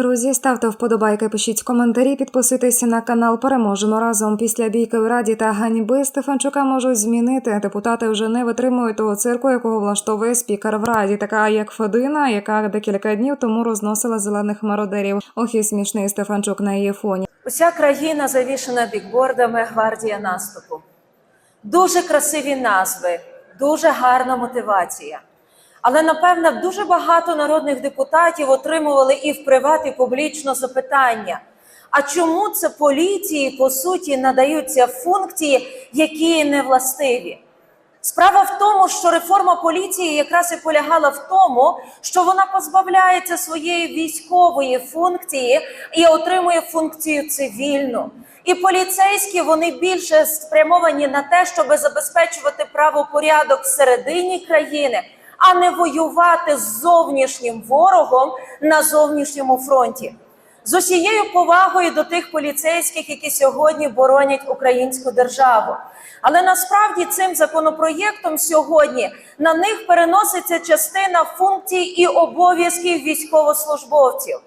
Друзі, ставте вподобайки, пишіть коментарі, підписуйтесь на канал. Переможемо разом. Після бійки в раді та ганьби Стефанчука можуть змінити. Депутати вже не витримують того цирку, якого влаштовує спікер в раді, така як Федина, яка декілька днів тому розносила зелених мародерів. Ох, і смішний Стефанчук на її фоні. Уся країна завішена бікбордами гвардія наступу. Дуже красиві назви, дуже гарна мотивація. Але напевно дуже багато народних депутатів отримували і в приват, і публічно запитання. А чому це поліції по суті надаються функції, які не властиві? Справа в тому, що реформа поліції якраз і полягала в тому, що вона позбавляється своєї військової функції і отримує функцію цивільну. І поліцейські вони більше спрямовані на те, щоб забезпечувати правопорядок всередині країни, а не воювати з зовнішнім ворогом на зовнішньому фронті. З усією повагою до тих поліцейських, які сьогодні боронять українську державу. Але насправді цим законопроєктом сьогодні на них переноситься частина функцій і обов'язків військовослужбовців.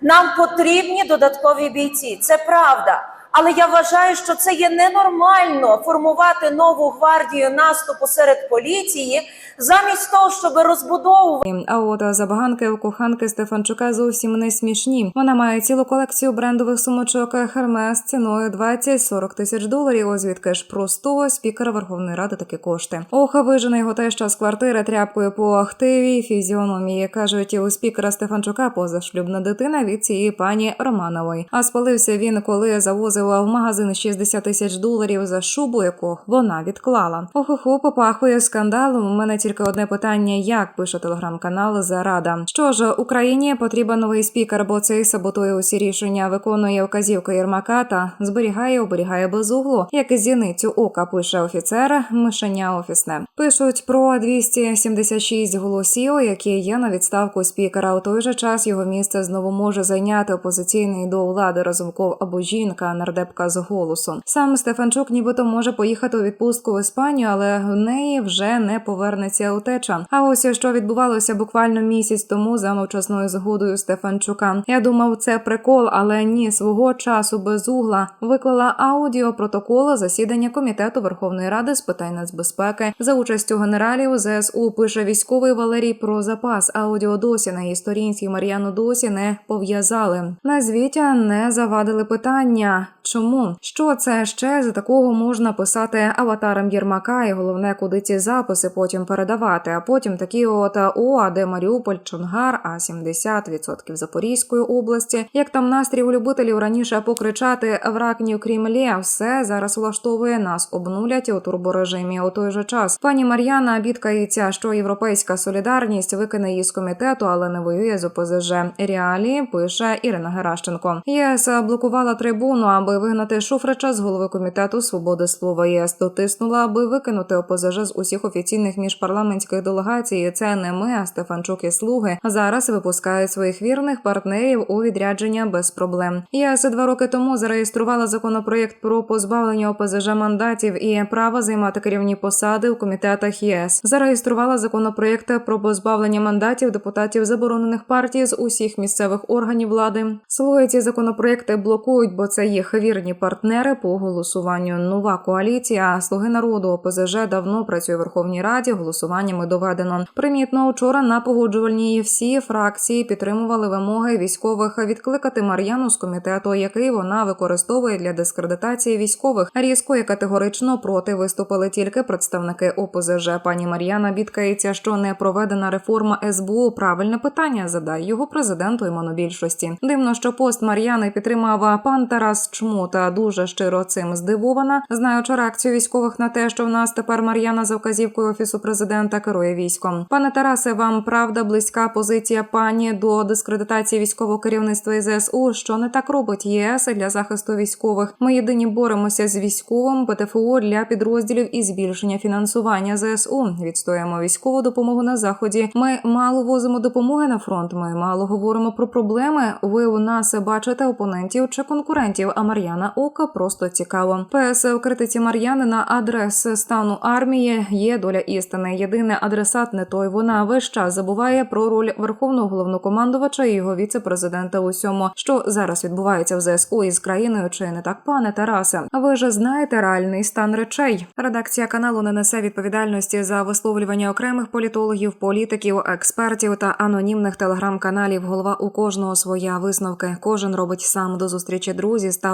Нам потрібні додаткові бійці, це правда. Але я вважаю, що це є ненормально формувати нову гвардію наступу серед поліції, замість того, щоб розбудовувати. А от забаганки у коханки Стефанчука зовсім не смішні. Вона має цілу колекцію брендових сумочок Hermes ціною 20-40 тисяч доларів. Звідки ж простого спікера Верховної Ради такі кошти. Ох, вижене його теща з квартири тряпкою по активі фізіономії. кажуть, у спікера Стефанчука позашлюбна дитина від цієї пані Романової. А спалився він, коли завозив в магазин 60 тисяч доларів за шубу, яку вона відклала. Охохо попахує скандалом. У мене тільки одне питання: як пише телеграм-канал Зарада. Що ж Україні потрібен новий спікер, бо цей саботує усі рішення, виконує вказівки Єрмака та зберігає, оберігає без углу. Як зіницю ока пише офіцер, мишеня офісне. Пишуть про 276 голосів, які є на відставку спікера. У той же час його місце знову може зайняти опозиційний до влади Разумков або жінка нардепка з голосу. Сам Стефанчук, нібито може поїхати у відпустку в Іспанію, але в неї вже не повернеться утеча. А ось що відбувалося буквально місяць тому за мовчасною згодою Стефанчука. Я думав, це прикол, але ні, свого часу без угла виклала аудіо протокола засідання комітету Верховної Ради з питань нацбезпеки за участю генералів ЗСУ. Пише військовий Валерій про запас. Аудіо досі на її сторінці Мар'яну досі не пов'язали. На звіття не завадили питання. Чому що це ще за такого можна писати аватарам Єрмака, і головне, куди ці записи потім передавати? А потім такі от о, а де Маріуполь, Чонгар, а 70% Запорізької області. Як там настрій у любителів раніше покричати вракні в Кремлі, все зараз влаштовує нас, обнулять у турборежимі. У той же час пані Мар'яна бідкається, що європейська солідарність викине її з комітету, але не воює з ОПЗЖ. Реалі пише Ірина Геращенко. ЄС блокувала трибуну, аби вигнати Шуфрича з голови комітету свободи слова. ЄС дотиснула, аби викинути ОПЗЖ з усіх офіційних міжпарламентських делегацій. Це не ми, а Стефанчук і слуги. Зараз випускають своїх вірних партнерів у відрядження без проблем. ЄС два роки тому зареєструвала законопроєкт про позбавлення ОПЗЖ мандатів і права займати керівні посади у комітетах ЄС. Зареєструвала законопроєкт про позбавлення мандатів депутатів заборонених партій з усіх місцевих органів влади. Слуги ці законопроєкти блокують, бо це їх вірні партнери по голосуванню. Нова коаліція Слуги народу ОПЗЖ давно працює в Верховній Раді. Голосуваннями доведено. Примітно вчора на погоджувальній всі фракції підтримували вимоги військових відкликати Мар'яну з комітету, який вона використовує для дискредитації військових. Різко і категорично проти виступили тільки представники ОПЗЖ. Пані Мар'яна бідкається, що не проведена реформа СБУ. Правильне питання задай його президенту і монобільшості. Дивно, що пост Мар'яни підтримав пан Тарас Чмута. Дуже щиро цим здивована, знаючи реакцію військових на те, що в нас тепер Мар'яна за вказівкою офісу президента керує військом. Пане Тарасе, вам правда близька позиція пані до дискредитації військового керівництва і ЗСУ, що не так робить ЄС для захисту військових. Ми єдині боремося з військовим ПТФО для підрозділів і збільшення фінансування ЗСУ. Відстоїмо військову допомогу на заході. Ми мало возимо допомоги на фронт. Ми мало говоримо про проблеми. Ви у нас бачите опонентів чи конкурентів. А Мар'яна Мар'яна Ока просто цікаво. ПС у критиці Мар'яни на адрес стану армії є доля істини. Єдине адресат не той. Вона весь час забуває про роль верховного головнокомандувача і його віце-президента у всьому, що зараз відбувається в ЗСУ із країною. Чи не так, пане Тарасе? Ви ж знаєте реальний стан речей. Редакція каналу не несе відповідальності за висловлювання окремих політологів, політиків, експертів та анонімних телеграм-каналів. Голова у кожного своя висновки. Кожен робить сам до зустрічі. Друзі,